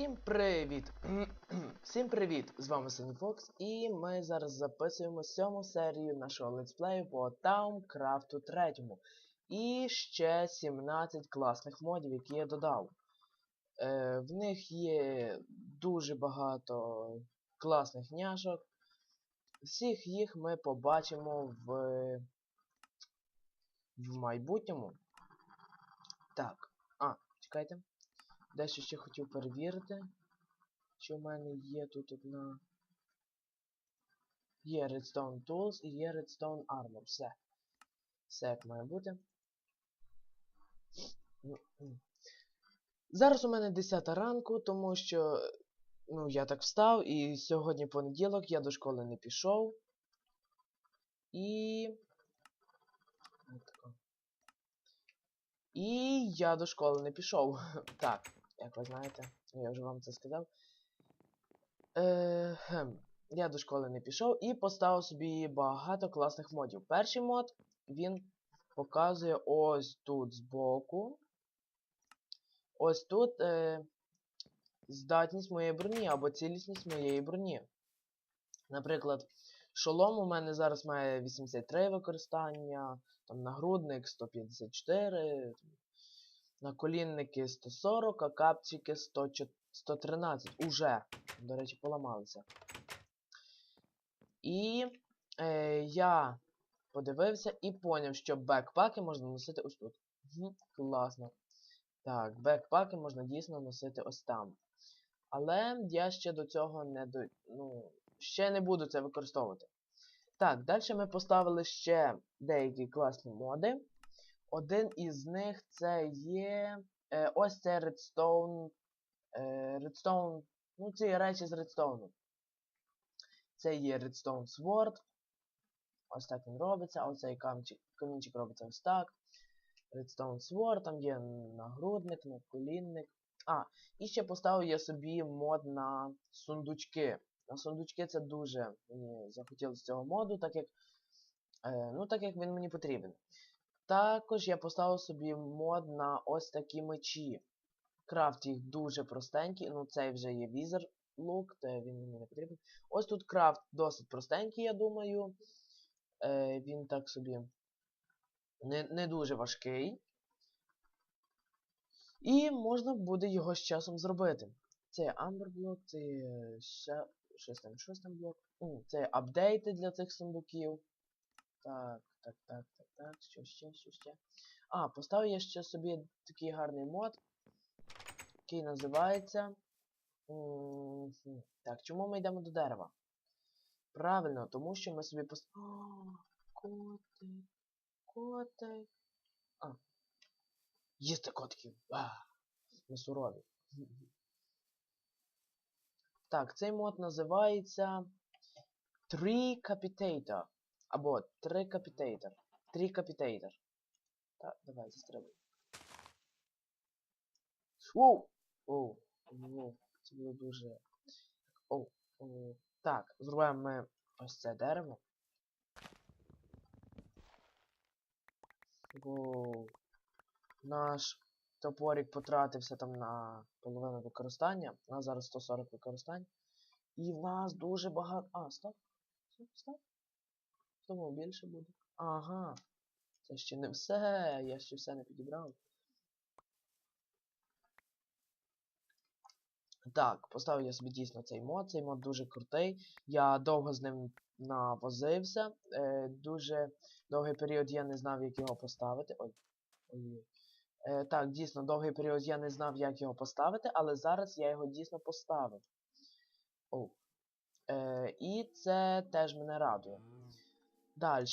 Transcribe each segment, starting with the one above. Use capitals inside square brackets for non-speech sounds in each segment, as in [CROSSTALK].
Всім привіт! [CLEARS THROAT] Всім привіт! З вами Sunny і ми зараз записуємо сьому серію нашого летсплею по Towncraft 3. І ще 17 класних модів, які я додав. Е, в них є дуже багато класних няшок. Всіх їх ми побачимо в, в майбутньому. Так, а, чекайте. Дещо ще хотів перевірити. Що в мене є тут одна. Є Redstone Tools і є Redstone Armor. Все. Все як має бути. Зараз у мене 10 ранку, тому що. Ну, я так встав, і сьогодні понеділок я до школи не пішов. І. І я до школи не пішов. [LAUGHS] Так, як ви знаєте, я вже вам це сказав. Е, хем, я до школи не пішов і поставив собі багато класних модів. Перший мод, він показує ось тут збоку. Ось тут е, здатність моєї броні або цілісність моєї броні. Наприклад, шолом у мене зараз має 83 використання, там нагрудник 154, наколінники 140, а капчики 113. Уже, до речі, поламалися. І е, я подивився і поняв, що бекпаки можна носити ось тут. Угу, класно. Так, бекпаки можна дійсно носити ось там. Але я ще до цього не до... ну, ще не буду це використовувати. Так, далі ми поставили ще деякі класні моди. Один із них це є. Е, ось це Redstone. Е, Redstone. Ну, ці речі з Redstone. Це є Redstone Sword. Ось так він робиться. Оцей камінчик, камінчик робиться ось так. Redstone Sword, там є нагрудник, наколінник. А, і ще поставив я собі мод на сундучки. На сундучки це дуже мені захотілося цього моду, так як. Е, ну, так як він мені потрібен. Також я поставив собі мод на ось такі мечі. Крафт їх дуже простенький. Ну, цей вже є візер лук, то він мені не потрібен. Ось тут крафт досить простенький, я думаю. Е, Він так собі не, не дуже важкий. І можна буде його з часом зробити. Це є Amber блок, це ще щось блок. Це апдейти для цих сундуків. Так, так, так, так, так, що ще, що ще. А, поставив я ще собі такий гарний мод, який називається. Так, чому ми йдемо до дерева? Правильно, тому що ми собі пост... О, котик, котик. А. Їсти котиків. Ми сурові. Так, цей мод називається Tree Capitator. Або Трикапітейтер. Трикапітейтер. Так, давай, застрибуй. Воу! Оу, оу, це було дуже... Оу, оу. Так, зробимо ми ось це дерево. Воу. Наш топорик потратився там на половину використання. У нас зараз 140 використань. І в нас дуже багато... А, стоп. Стоп, стоп. Думав, більше буде. Ага. Це ще не все. Я ще все не підібрав. Так, поставив я собі дійсно цей мод. Цей мод дуже крутий. Я довго з ним навозився. Е, Дуже довгий період я не знав, як його поставити. Ой. Ой. Е, Так, дійсно, довгий період я не знав, як його поставити, але зараз я його дійсно поставив. О. Е, І це теж мене радує. Далі.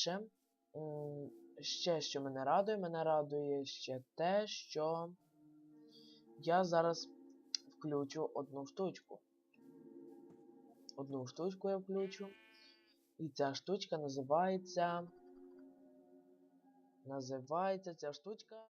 Ще що мене радує, мене радує ще те, що я зараз включу одну штучку. Одну штучку я включу. І ця штучка називається. Називається ця штучка.